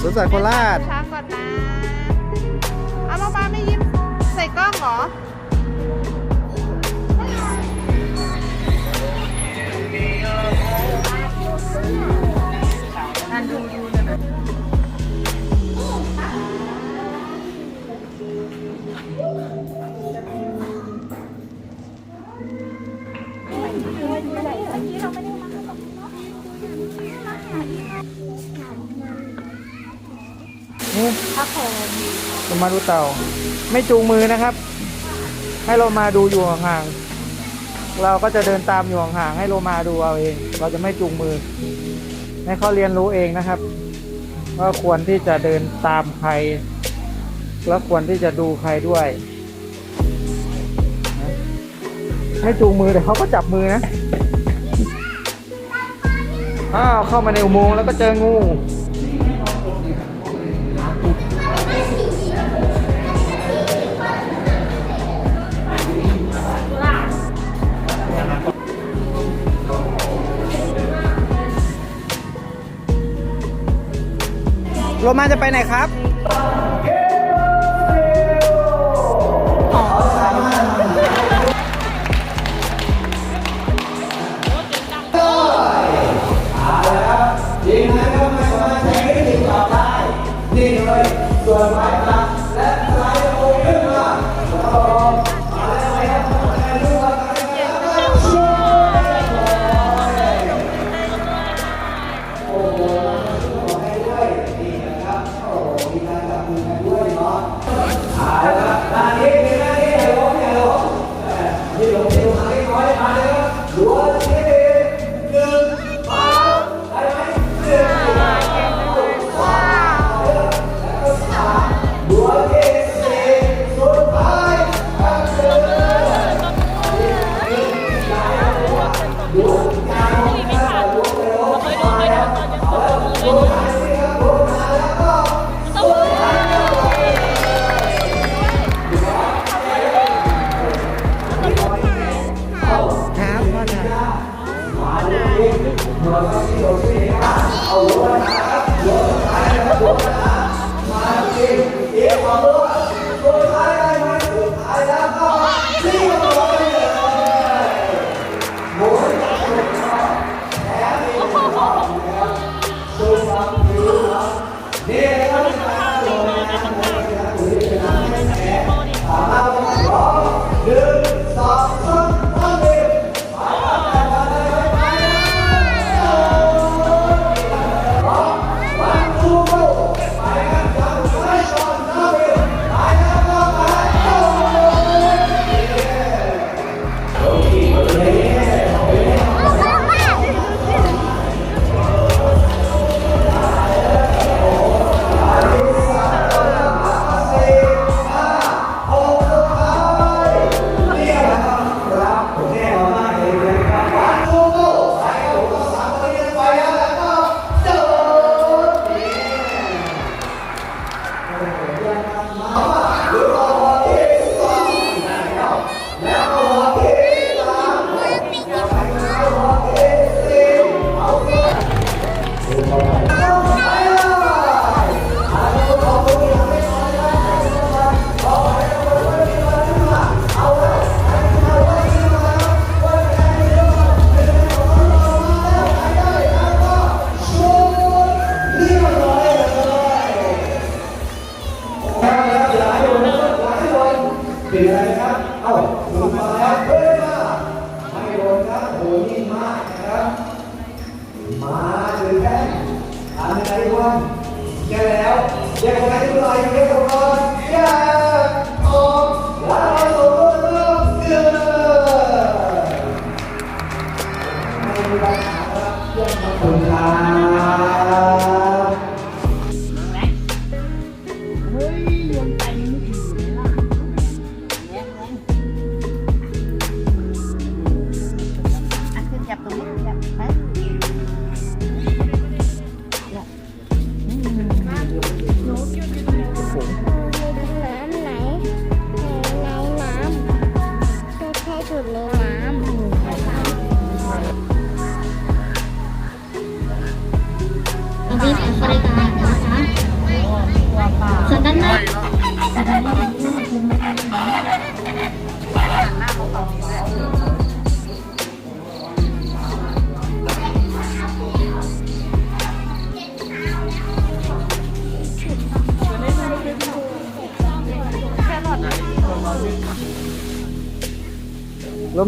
สวนสัตว์โคราชช้างก่อนนะเอามาบ้าไม่ยิ้มใส่กล้องเหรอนี่ เรามาดูเต่า ไม่จูงมือนะครับ ให้เรามาดูอยู่ห่างๆเราก็จะเดินตามอยู่ห่างๆให้เรามาดูเอาเอง เราจะไม่จูงมือ ให้เขาเรียนรู้เองนะครับว่าควรที่จะเดินตามใคร แล้วควรที่จะดูใครด้วยให้จูงมือแต่เขาก็จับมือนะอ้าวเข้ามาในอุโมงค์แล้วก็เจองู โรมาจะไปไหนครับ เอาหัวนะครับหัวนะครับหัวนะครับมาจริงเดี๋ยวเา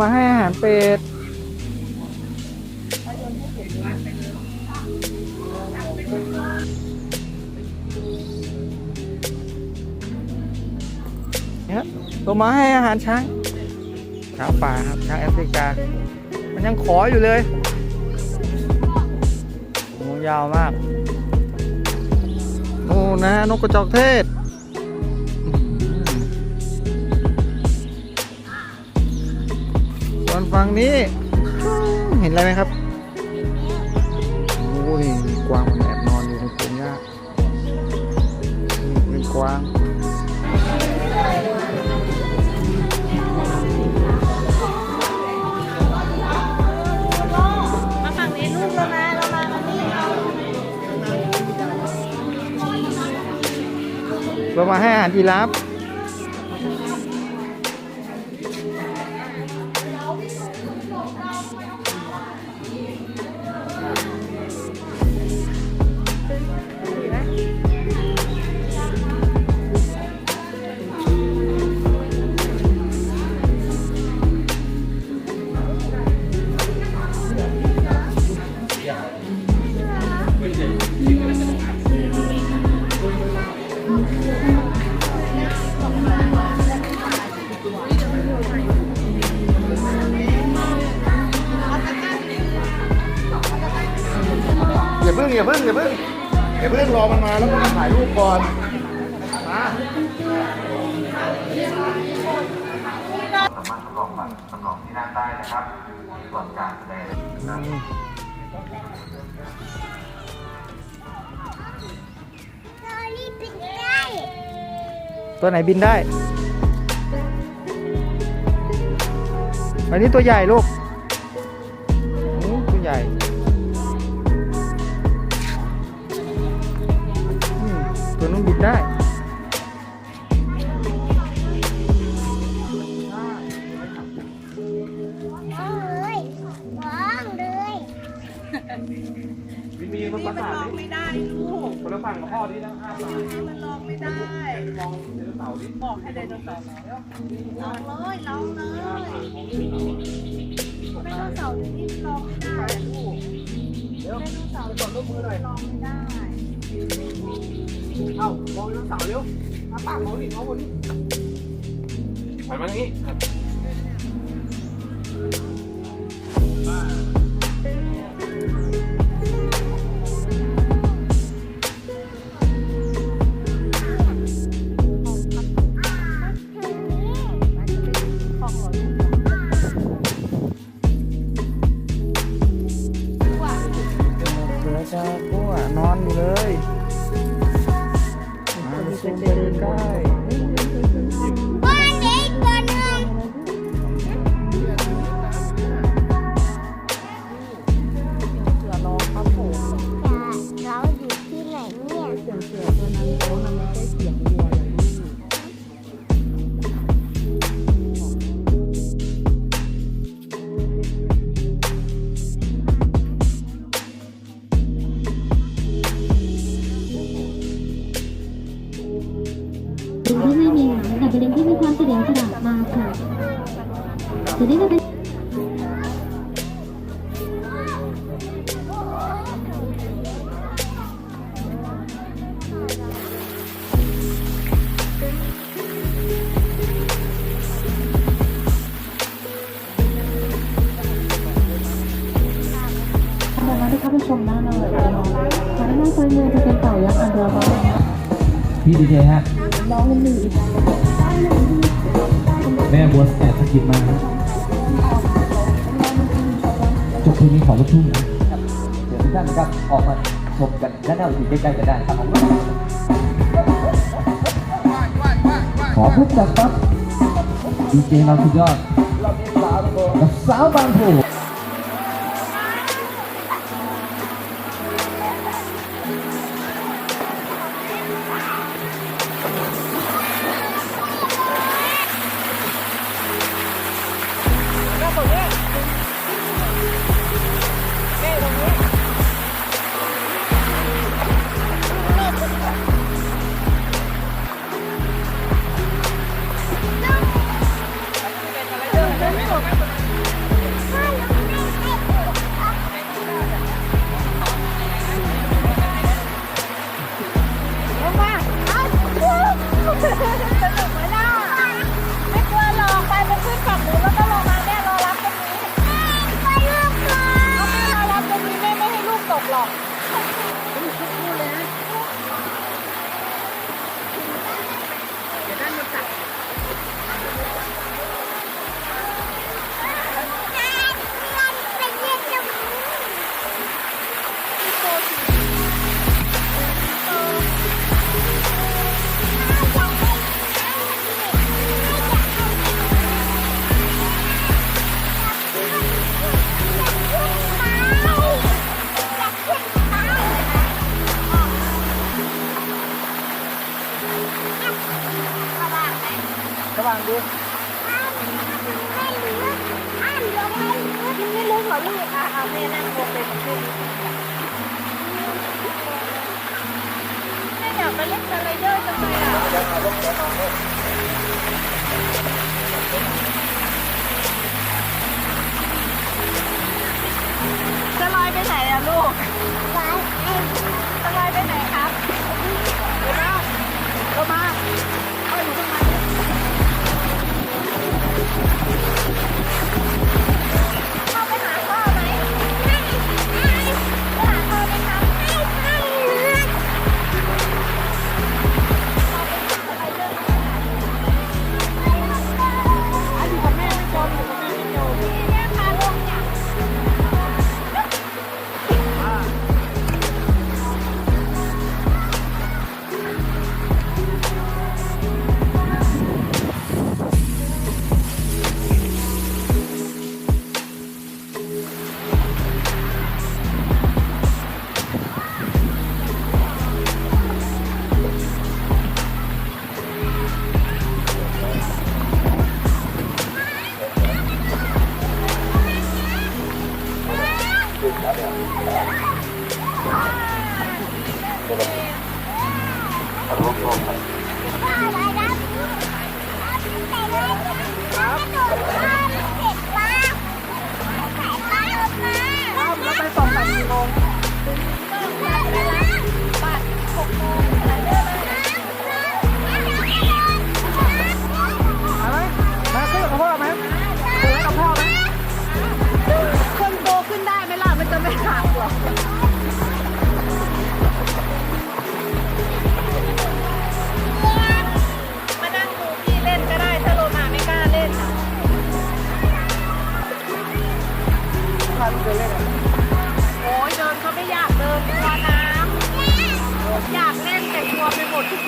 มาให้อาหารเป็ดเนี่ยเรามาให้อาหารช้างช้างป่าครับช้างแอฟริกา มันยังขออยู่เลยโอ้ยาวมาก โอ้นะนกกระจอกเทศ ฝั่งนี้ เห็นอะไรไหมครับโอ้นี่มีกวางมันแอบนอนอยู่ในพงหญ้านี่เป็นกวางมาฝั่งนี้ลูกเรามาเรามามานี่เรามาให้อาหารยีราฟ ก่อนมาสามารถทดลองบัตรสำรองที่นั่งได้นะครับส่วนการแสดงนะครับตัวไหนบินได้ อันนี้ตัวใหญ่ลูกตัวใหญ่ บอกให้ไดโนเสาร์ลองเลยลองเลยไดโนเสาร์เดี๋ยวนี้ลองไม่ได้ลูกเดี๋ยวไดโนเสาร์กดรูปมือหน่อยลองไม่ได้ เอ้ามองไดโนเสาร์เร็วมาปากมองดิมองบนไปมาทางนี้ เป็นเต่ายักษ์อันเดอร์บอลพี่ดีเจฮะน้องหนึ่งแม่บัวแอบสะกิดมาจบเพลงนี้ขอลูกทุ่งนะเดี๋ยวทุกท่านนะครับออกมาชมกันด้านหน้าอยู่ใกล้ๆกันได้ครับผมขอพบกับครับดีเจเราสุดยอดกับสาวบางโพ ไปส่งแบบกี่โมงบ่ายหกโมง ไหมล่ะมันจะไม่หักหรอกมานั่งดูพี่เล่นก็ได้ ถ้าโลมาไม่กล้าเล่นอะพาลูกเดินเล่นอะโอ้ยเดินเขาไม่อยากเดินกลัวน้ำอยากเล่นแต่กลัวไปหมดทุก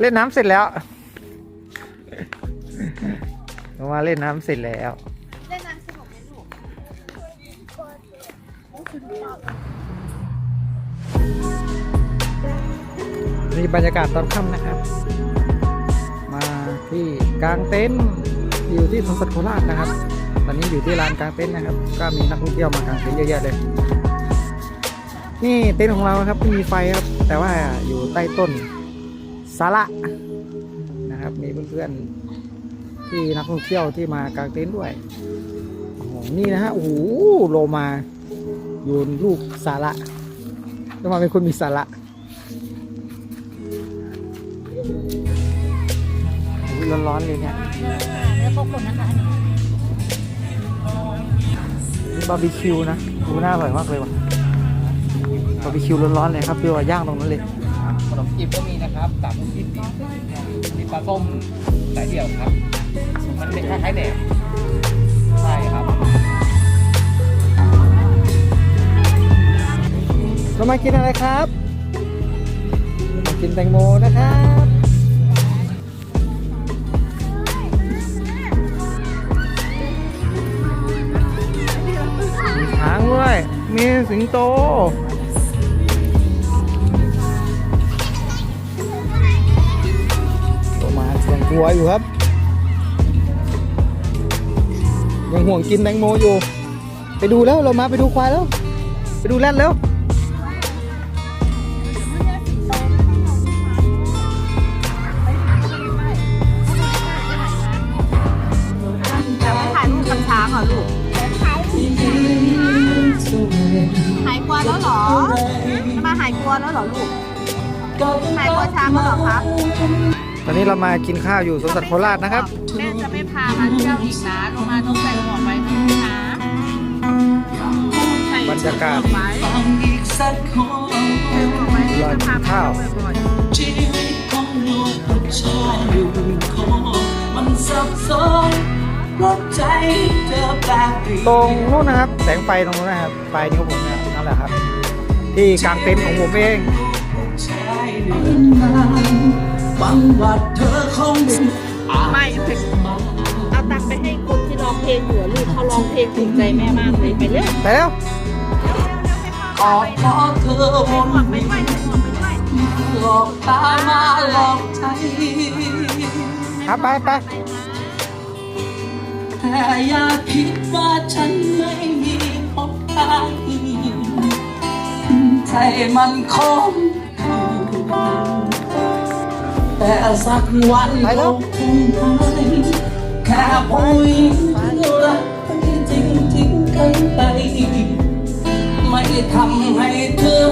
เล่นน้ำเสร็จแล้วมาเล่นน้ำเสร็จแล้ว เล่นน้ำสนุกไหมลูกนี่บรรยากาศตอนค่ำนะครับ มาที่กลางเต็นท์อยู่ที่สวนสัตว์โคราชนะครับ ตอนนี้อยู่ที่ลานกลางเต็นท์นะครับ ก็มีนักท่องเที่ยวมากางเต็นท์เยอะแยะเลย นี่เต็นท์ของเราครับไม่มีไฟครับ แต่ว่าอยู่ใต้ต้น สาระนะครับ มีเพื่อนๆที่นักท่องเที่ยวที่มากางเต็นท์ด้วยโอ้โหนี่นะฮะโอ้โหโลมาโยนลูกสาระแล้วมาเป็นคนมีสาระอุ๊ยร้อนๆเลยเนี่ยเนื้อโคขุนนะคะอันนี้นี่บาร์บีคิวนะดูน่าอร่อยมากเลยว่ะบาร์บีคิวร้อนๆเลยครับเพี่ว่าย่างตรงนั้นเลย ขนมจีบก็มีนะครับสามลูกยี่สิบมีปลาส้มสายเดี่ยวครับ มันเป็นคล้ายๆแหนมใช่ครับเรามากินอะไรครับมากินแตงโมนะครับมีช้างด้วย มีสิงโต หัวอยู่ครับ ยังห่วงกินแตงโมอยู่ ไปดูแล้วเรามาไปดูควายแล้ว ไปดูแรดแล้ว เรามากินข้าวอยู่สวนสัตว์โคราชนะครับ แม่จะไม่พามาเที่ยวอีกนะลงมาต้องใส่หมวกไว้นะลูกนะใส่บรรยากาศหมวไว้ใส่หมวกไว้รอกินข้าวบ่อยๆ ชีวิตของลูกผู้ชายอยู่คอมันสับสนเพราะใจเธอแปลกเปลี่ยน ตรงนู้นนะครับ แสงไฟตรงนู้นนะครับปลายนิ้วผมเนี่ยนั่นแหละครับ ที่กลางเต็นท์ของผมเองชายเดินทา งหวังว่าเธอคงอาจไม่ถึงเอาตังค์ไปให้คนที่ร้องเพลงอยู่อะลูกเขาร้องเพลงถูกใจแม่มากเลยไปเรื่อยไปแล้วกอดขอเธอวนไปด้วยหมวกไปด้วยหลอกตามาหลอกใจครับไปไปแต่อย่าคิดว่าฉันไม่มีพบทางใจมันคงแต่สักวันไปแล้วคงหายแค่ผู้หญิงรักที่จริงทิ้งกันไปไม่ทำให้เธอ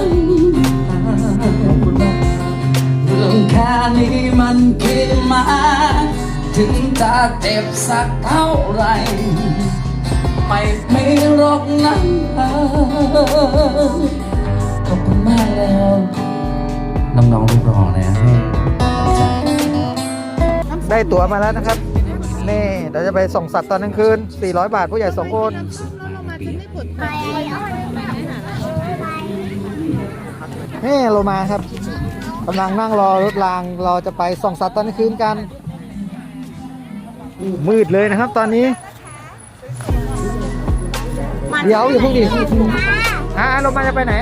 เรื่องแค่นี้มันคิดมา ถึงจะเจ็บสักเท่าไหรไม่มีหรอกนะขอบคุณมากแล้ว น้องๆลูกรองนะให้กำลังใจได้ตั๋วมาแล้วนะครับ นี่เราจะไปส่องสัตว์ตอนกลางคืน 400 บาทผู้ใหญ่สองคนนี่โลมาครับกำลังนั่งรอรถรางเราจะไปส่องสัตว์ตอนกลางคืนกัน มืดเลยนะครับตอนนี้ เดี๋ยวอย่าเพิ่งดิอ่าโลมาจะไปไหน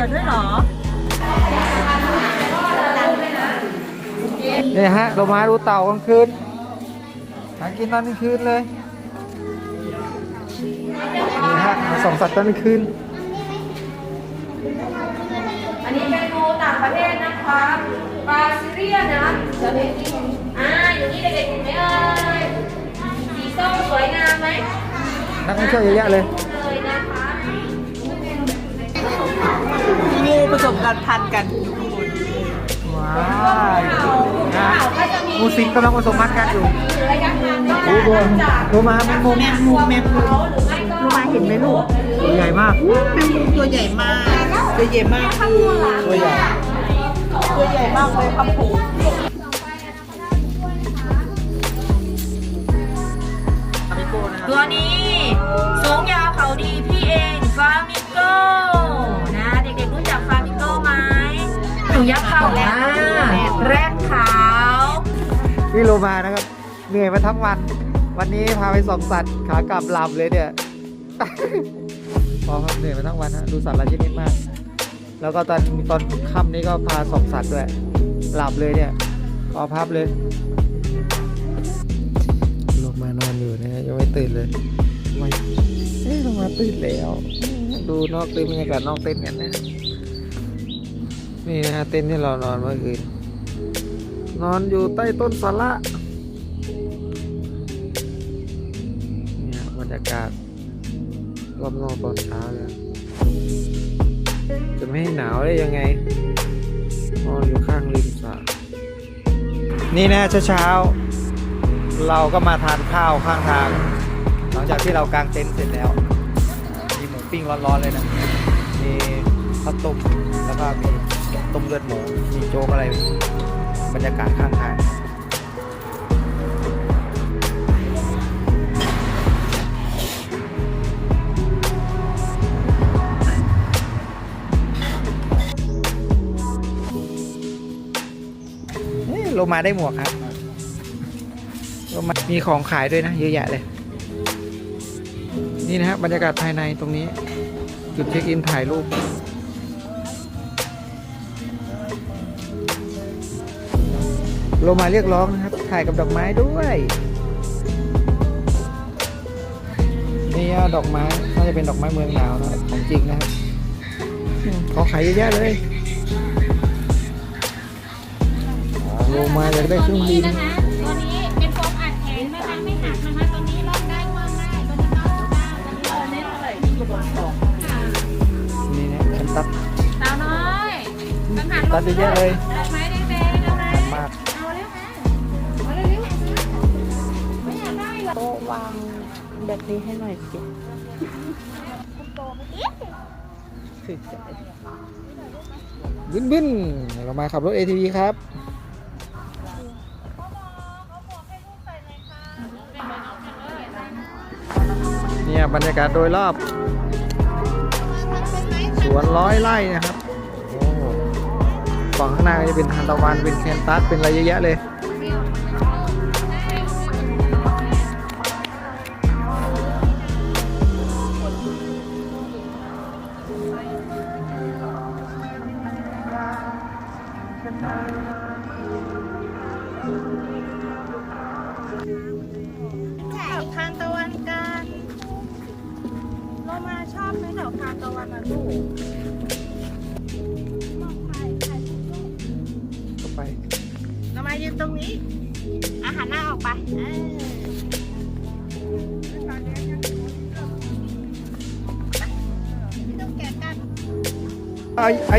มีเชือด้วยเหรอนี่ฮะเรามาดูเต่ากลางคืนหากินตอนกลางคืนเลยนี่ฮะมาส่องสัตว์ตอนกลางคืนอันนี้เป็นงูต่างประเทศนะคะปลาซิเรียนนะจะเป็นอ่าอย่างนี้เด็กๆเห็นไหมเอ่ยสีส้มสวยงามไหมนักท่องเที่ยวเยอะแยะเลย มกันพันกันว้าวนะงูสิงกำลังผสมพันธุ์กันอยู่ระยะทางก็ดูดูดูมาแมงมุมแมงมุมแมงมุมเขาหรือไม่ก็ลูกมาเห็นไหมลูกตัวใหญ่มากแมงมุมตัวใหญ่มากตัวใหญ่มากคือตัวใหญ่ตัวใหญ่มากเลยครับผมตัวนี้สูงยาวเขาดีพี่เองฟามิงโกนะเด็ก นูยักษ์เขาอ่าแรดขาวนี่โลมานะครับ เหนื่อยมาทั้งวัน วันนี้พาไปส่องสัตว์ขากลับหลับเลยเนี่ย พอครับเหนื่อยมาทั้งวันฮะดูสัตว์หลายชนิดมาก แล้วก็ตอนตอนค่ำนี้ก็พาส่องสัตว์ด้วย หลับเลยเนี่ยพอพับเลยลงมานอนอยู่นะฮะยังไม่ตื่นเลยไม่เอ๊ะลงมาตื่นแล้ว ดูนอกเต็นท์บรรยากาศนอกเต็นท์กันนะ นี่นะฮะเต็นท์ที่เรานอนเมื่อคืนนอนอยู่ใต้ต้นสาระเนี่ยบรรยากาศรอบนอกตอนเช้าเลยจะไม่ให้หนาวได้ยังไง นอนอยู่ข้างริมสระนี่นะเช้าๆเราก็มาทานข้าวข้างทาง หลังจากที่เรากางเต็นท์เสร็จแล้ว มีหมูปิ้งร้อนๆเลยนะ มีข้าวต้มแล้วก็มี ต้มเลือดหมู มีโจ๊กอะไร บรรยากาศข้างทางเฮ้ยโลมาได้หมวกครับโลมามีของขายด้วยนะ เยอะแยะเลย นี่นะฮะบรรยากาศภายในตรงนี้ จุดเช็คอินถ่ายรูป โลมาเรียกร้องนะครับ ถ่ายกับดอกไม้ด้วยนี่อะดอกไม้น่าจะเป็นดอกไม้เมืองหนาวนะครับของจริงนะครับอืมของขายเยอะแยะเลยอ๋อโลมาอยากได้เครื่องบินตัวนี้เป็นโฟมอัดแขนนะคะไม่หักนะคะตัวนี้ลอกได้กว้างได้ตัวนี้นอกได้ตัวนี้เท่าไหร่ที่อยู่บนโต๊ะนี่นะแคนตัสสาวน้อยกังหันตัดเยอะๆเลย วางแบบนี้ให้หน่อยสิบึ้นบึ้นเรามาขับรถ ATV ครับเนี่ยบรรยากาศโดยรอบ สวนร้อยไร่นะครับฝั่งข้างหน้าก็จะเป็นทานตะวันเป็นแคนตัสเป็นอะไรเยอะแยะเลย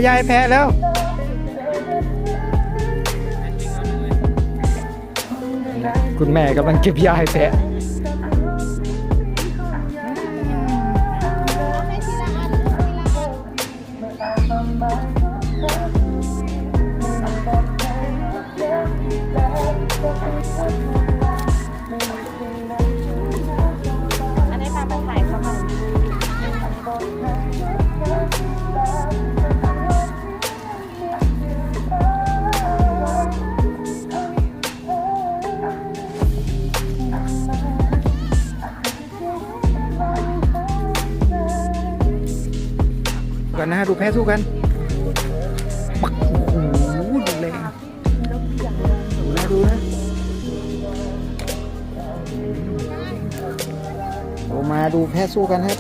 าเอายายแพ้แล้ว คุณแม่กำลังเก็บยายแพ้ แพ้สู้กันปักโอ้โหดูแรงดูนะดูนะเรามาดูแพ้สู้กันครับ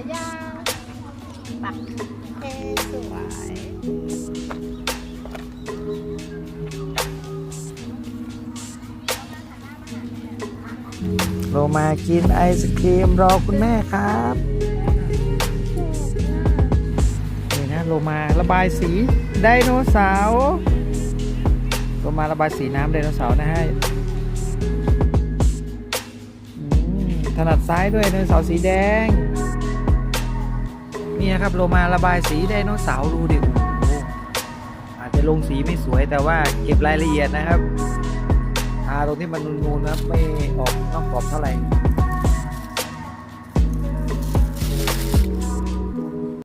ยยังปักเอสวยเรามากินไอศครีมรอคุณแม่ครับนี่นะโลมาระบายสีไดโนเสาร์โลมาระบายสีน้ำไดโนเสาร์นะฮะถนัดซ้ายด้วยไดโนเสาร์สีแดง นี่นะครับโลมาระบายสีไดโนเสาร์ดูดิโอ้โหอาจจะลงสีไม่สวยแต่ว่าเก็บรายละเอียดนะครับทาตรงที่มันนูนๆนะไม่ออกนอกกรอบเท่าไหร่